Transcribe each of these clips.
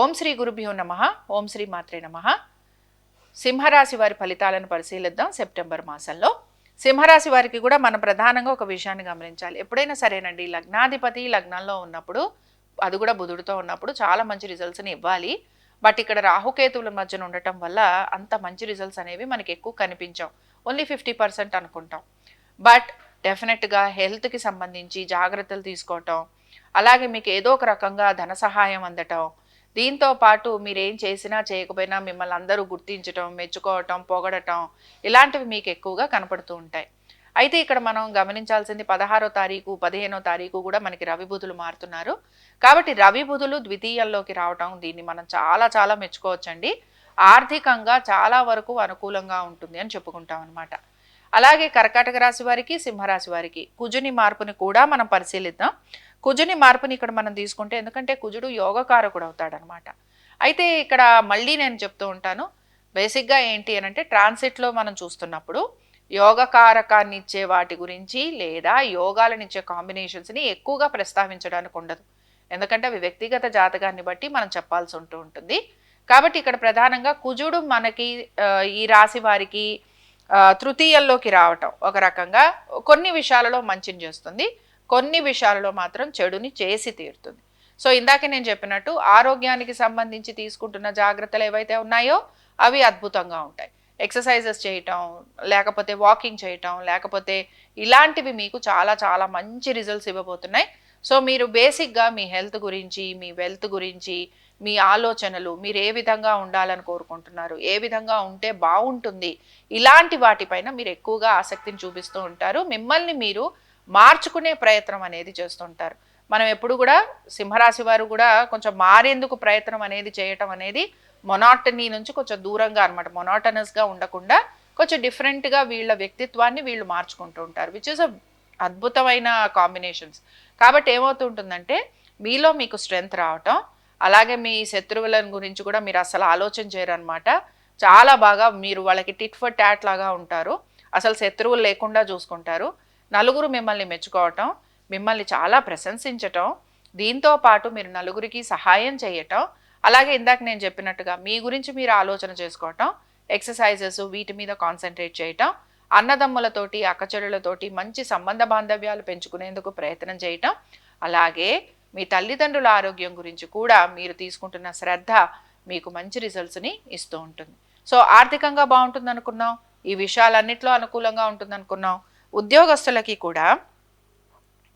ఓం శ్రీ గురుభ్యో నమ ఓం శ్రీ మాత్రే నమ. సింహరాశి వారి ఫలితాలను పరిశీలిద్దాం సెప్టెంబర్ మాసంలో. సింహరాశి వారికి కూడా మనం ప్రధానంగా ఒక విషయాన్ని గమనించాలి. ఎప్పుడైనా సరేనండి లగ్నాధిపతి లగ్నంలో ఉన్నప్పుడు అది కూడా బుధుడితో ఉన్నప్పుడు చాలా మంచి రిజల్ట్స్ని ఇవ్వాలి. బట్ ఇక్కడ రాహుకేతువుల మధ్యన ఉండటం వల్ల అంత మంచి రిజల్ట్స్ అనేవి మనకి ఎక్కువ కనిపించాం ఓన్లీ ఫిఫ్టీ పర్సెంట్ అనుకుంటాం. బట్ డెఫినెట్గా హెల్త్కి సంబంధించి జాగ్రత్తలు తీసుకోవటం అలాగే మీకు ఏదో ఒక రకంగా ధన సహాయం అందటం దీంతో పాటు మీరు ఏం చేసినా చేయకపోయినా మిమ్మల్ని అందరూ గుర్తించటం మెచ్చుకోవటం పొగడటం ఇలాంటివి మీకు ఎక్కువగా కనపడుతూ ఉంటాయి. అయితే ఇక్కడ మనం గమనించాల్సింది పదహారో తారీఖు పదిహేనో తారీఖు కూడా మనకి రవి బుధులు మారుతున్నారు. కాబట్టి రవి బుధులు ద్వితీయంలోకి రావటం దీన్ని మనం చాలా చాలా మెచ్చుకోవచ్చండి. ఆర్థికంగా చాలా వరకు అనుకూలంగా ఉంటుంది అని చెప్పుకుంటాం అనమాట అలాగే కర్కాటక రాశి వారికి సింహరాశి వారికి కుజుని మార్పుని కూడా మనం పరిశీలిద్దాం. కుజుని మార్పుని ఇక్కడ మనం తీసుకుంటే ఎందుకంటే కుజుడు యోగకారకుడు అవుతాడనమాట. అయితే ఇక్కడ మళ్ళీ నేను చెప్తూ ఉంటాను బేసిక్గా ఏంటి అని అంటే ట్రాన్సిట్లో మనం చూస్తున్నప్పుడు యోగకారకాన్ని ఇచ్చే వాటి గురించి లేదా యోగాలను ఇచ్చే కాంబినేషన్స్ని ఎక్కువగా ప్రస్తావించడానికి ఉండదు. ఎందుకంటే అవి వ్యక్తిగత జాతకాన్ని బట్టి మనం చెప్పాల్సి ఉంటూ ఉంటుంది. కాబట్టి ఇక్కడ ప్రధానంగా కుజుడు మనకి ఈ రాశి వారికి తృతీయంలోకి రావటం ఒక రకంగా కొన్ని విషయాలలో మంచిని చేస్తుంది కొన్ని విషయాలలో మాత్రం చెడుని చేసి తీరుతుంది. సో ఇందాక నేను చెప్పినట్టు ఆరోగ్యానికి సంబంధించి తీసుకుంటున్న జాగ్రత్తలు ఏవైతే ఉన్నాయో అవి అద్భుతంగా ఉంటాయి. ఎక్సర్సైజెస్ చేయటం లేకపోతే వాకింగ్ చేయటం లేకపోతే ఇలాంటివి మీకు చాలా చాలా మంచి రిజల్ట్స్ ఇవ్వబోతున్నాయి. సో మీరు బేసిక్గా మీ హెల్త్ గురించి మీ వెల్త్ గురించి మీ ఆలోచనలు మీరు ఏ విధంగా ఉండాలని కోరుకుంటున్నారు? ఏ విధంగా ఉంటే బాగుంటుంది? ఇలాంటి వాటిపైన మీరు ఎక్కువగా ఆసక్తిని చూపిస్తూ ఉంటారు. మిమ్మల్ని మీరు మార్చుకునే ప్రయత్నం అనేది చేస్తుంటారు. మనం ఎప్పుడు కూడా సింహరాశి వారు కూడా కొంచెం మారేందుకు ప్రయత్నం అనేది చేయటం అనేది మొనాటనీ నుంచి కొంచెం దూరంగా అనమాట మొనాటనస్గా ఉండకుండా కొంచెం డిఫరెంట్గా వీళ్ళ వ్యక్తిత్వాన్ని వీళ్ళు మార్చుకుంటూ ఉంటారు విచ్ ఇస్ అ అద్భుతమైన కాంబినేషన్స్ కాబట్టి ఏమవుతుంటుందంటే మీలో మీకు స్ట్రెంగ్త్ రావటం అలాగే మీ శత్రువులను గురించి కూడా మీరు అసలు ఆలోచన చేయరనమాట చాలా బాగా మీరు వాళ్ళకి టిట్ ఫర్ టాట్ లాగా ఉంటారు. అసలు శత్రువులు లేకుండా చూసుకుంటారు. నలుగురు మిమ్మల్ని మెచ్చుకోవటం మిమ్మల్ని చాలా ప్రశంసించటం దీంతో పాటు మీరు నలుగురికి సహాయం చేయటం అలాగే ఇందాక నేను చెప్పినట్టుగా మీ గురించి మీరు ఆలోచన చేసుకోవటం ఎక్సర్సైజెస్ వీటి మీద కాన్సన్ట్రేట్ చేయటం అన్నదమ్ములతోటి అక్కచెడులతోటి మంచి సంబంధ బాంధవ్యాలు పెంచుకునేందుకు ప్రయత్నం చేయటం. అలాగే మీ తల్లిదండ్రుల ఆరోగ్యం గురించి కూడా మీరు తీసుకుంటున్న శ్రద్ధ మీకు మంచి రిజల్ట్స్ని ఇస్తూ ఉంటుంది. సో ఆర్థికంగా బాగుంటుంది అనుకున్నాం ఈ విషయాలన్నిట్లో అనుకూలంగా ఉంటుంది అనుకున్నాం ఉద్యోగస్తులకి కూడా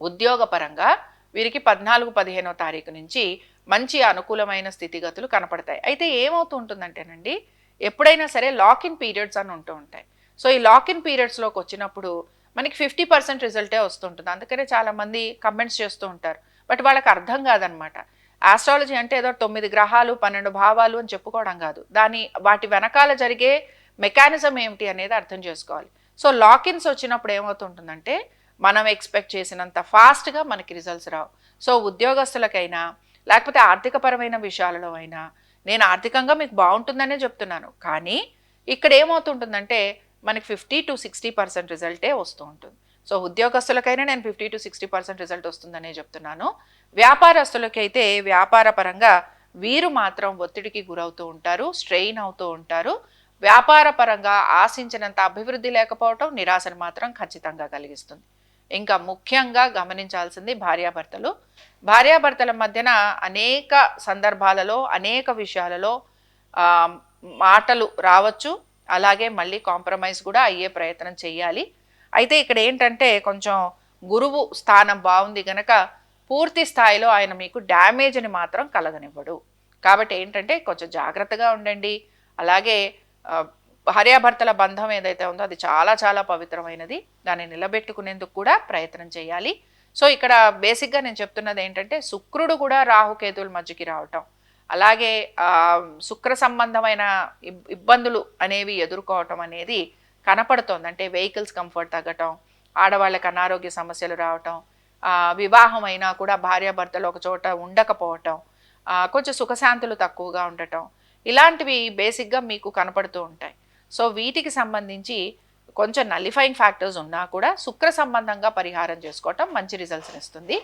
ఉద్యోగపరంగా వీరికి పద్నాలుగు పదిహేనో తారీఖు నుంచి మంచి అనుకూలమైన స్థితిగతులు కనపడతాయి. అయితే ఏమవుతూ ఉంటుందంటేనండి ఎప్పుడైనా సరే లాక్ ఇన్ పీరియడ్స్ అని ఉంటూ ఉంటాయి. సో ఈ లాక్ ఇన్ పీరియడ్స్లోకి వచ్చినప్పుడు మనకి ఫిఫ్టీ పర్సెంట్ రిజల్టే వస్తుంటుంది. అందుకనే చాలామంది కమెంట్స్ చేస్తూ ఉంటారు. బట్ వాళ్ళకి అర్థం కాదనమాట. ఆస్ట్రాలజీ అంటే ఏదో తొమ్మిది గ్రహాలు పన్నెండు భావాలు అని చెప్పుకోవడం కాదు. దాని వాటి వెనకాల జరిగే మెకానిజం ఏమిటి అనేది అర్థం చేసుకోవాలి. సో లాకిన్స్ వచ్చినప్పుడు ఏమవుతుంటుందంటే మనం ఎక్స్పెక్ట్ చేసినంత ఫాస్ట్గా మనకి రిజల్ట్స్ రావు. సో ఉద్యోగస్తులకైనా లేకపోతే ఆర్థికపరమైన విషయాలలో అయినా నేను ఆర్థికంగా మీకు బాగుంటుందనే చెప్తున్నాను. కానీ ఇక్కడ ఏమవుతుంటుందంటే మనకి ఫిఫ్టీ టు సిక్స్టీ పర్సెంట్ రిజల్టే వస్తూ ఉంటుంది. సో ఉద్యోగస్తులకైనా నేను fifty to sixty percent result వస్తుందనే చెప్తున్నాను. వ్యాపారస్తులకి అయితే వ్యాపార పరంగా వీరు మాత్రం ఒత్తిడికి గురవుతూ ఉంటారు స్ట్రెయిన్ అవుతూ ఉంటారు. వ్యాపార పరంగా ఆశించినంత అభివృద్ధి లేకపోవటం నిరాశను మాత్రం ఖచ్చితంగా కలిగిస్తుంది. ఇంకా ముఖ్యంగా గమనించాల్సింది భార్యాభర్తలు. భార్యాభర్తల మధ్యన అనేక సందర్భాలలో అనేక విషయాలలో మాటలు రావచ్చు. అలాగే మళ్ళీ కాంప్రమైజ్ కూడా అయ్యే ప్రయత్నం చేయాలి అయితే ఇక్కడ ఏంటంటే కొంచెం గురువు స్థానం బాగుంది గనక పూర్తి స్థాయిలో ఆయన మీకు డ్యామేజ్ని మాత్రం కలగనివ్వడు. కాబట్టి ఏంటంటే కొంచెం జాగ్రత్తగా ఉండండి. అలాగే భార్యాభర్తల బంధం ఏదైతే ఉందో అది చాలా చాలా పవిత్రమైనది. దాన్ని నిలబెట్టుకునేందుకు కూడా ప్రయత్నం చేయాలి సో ఇక్కడ బేసిక్గా నేను చెప్తున్నది ఏంటంటే శుక్రుడు కూడా రాహుకేతువుల మధ్యకి రావటం. అలాగే శుక్ర సంబంధమైన ఇబ్- ఇబ్బందులు అనేవి ఎదుర్కోవటం అనేది కనపడుతోంది. అంటే వెహికల్స్ కంఫర్ట్ తగ్గటం ఆడవాళ్ళకి అనారోగ్య సమస్యలు రావటం వివాహం అయినా కూడా భార్యాభర్తలు ఒక చోట ఉండకపోవటం కొంచెం సుఖశాంతులు తక్కువగా ఉండటం ఇలాంటివి బేసిక్గా మీకు కనపడుతూ ఉంటాయి. సో వీటికి సంబంధించి కొంచెం నలిఫైయింగ్ ఫ్యాక్టర్స్ ఉన్నా కూడా శుక్ర సంబంధంగా పరిహారం చేసుకోవటం మంచి రిజల్ట్స్ని ఇస్తుంది.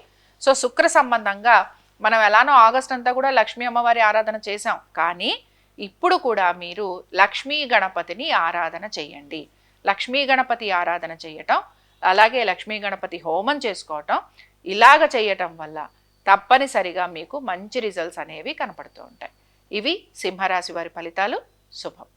సో శుక్ర సంబంధంగా మనం ఎలానో ఆగస్ట్ అంతా కూడా లక్ష్మీ అమ్మవారి ఆరాధన చేసాం కానీ ఇప్పుడు కూడా మీరు లక్ష్మీ గణపతిని ఆరాధన చేయండి. లక్ష్మీ గణపతి ఆరాధన చేయటం అలాగే లక్ష్మీ గణపతి హోమం చేసుకోవటం ఇలాగ చేయటం వల్ల తప్పనిసరిగా మీకు మంచి రిజల్ట్స్ అనేవి కనపడుతూ ఉంటాయి. ఇవి సింహరాశి వారి ఫలితాలు. శుభం.